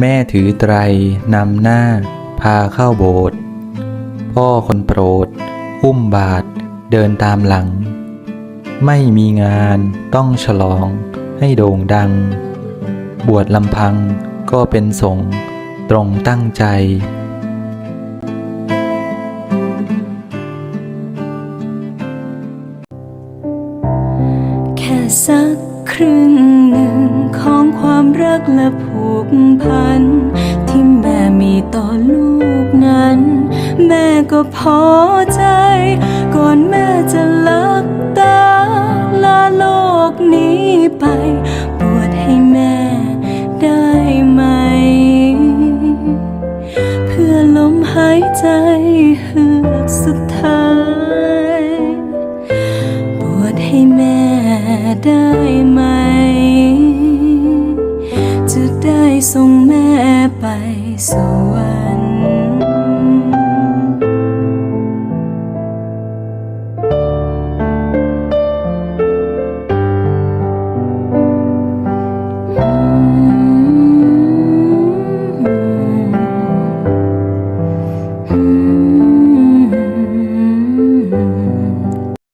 แม่ถือไตรนำหน้า พาเข้าโบสถ์พ่อคนโปรด อุ้มบาทเดินตามหลัง ไม่มีงานต้องฉลองให้โด่งดัง บวชลำพังก็เป็นสงฆ์ตรงตั้งใจแค่สัก ครึ่งหนึ่งของความรักและผูกพัน ที่แม่มีต่อลูกนั้น แม่ก็พอใจ ก่อนแม่จะลักตาลาโลกนี้ไป บวชให้แม่ได้ไหม เพื่อลมหายใจเฮือกสุดท้าย ได้ไหม จะได้ส่งแม่ไปสวรรค์ t h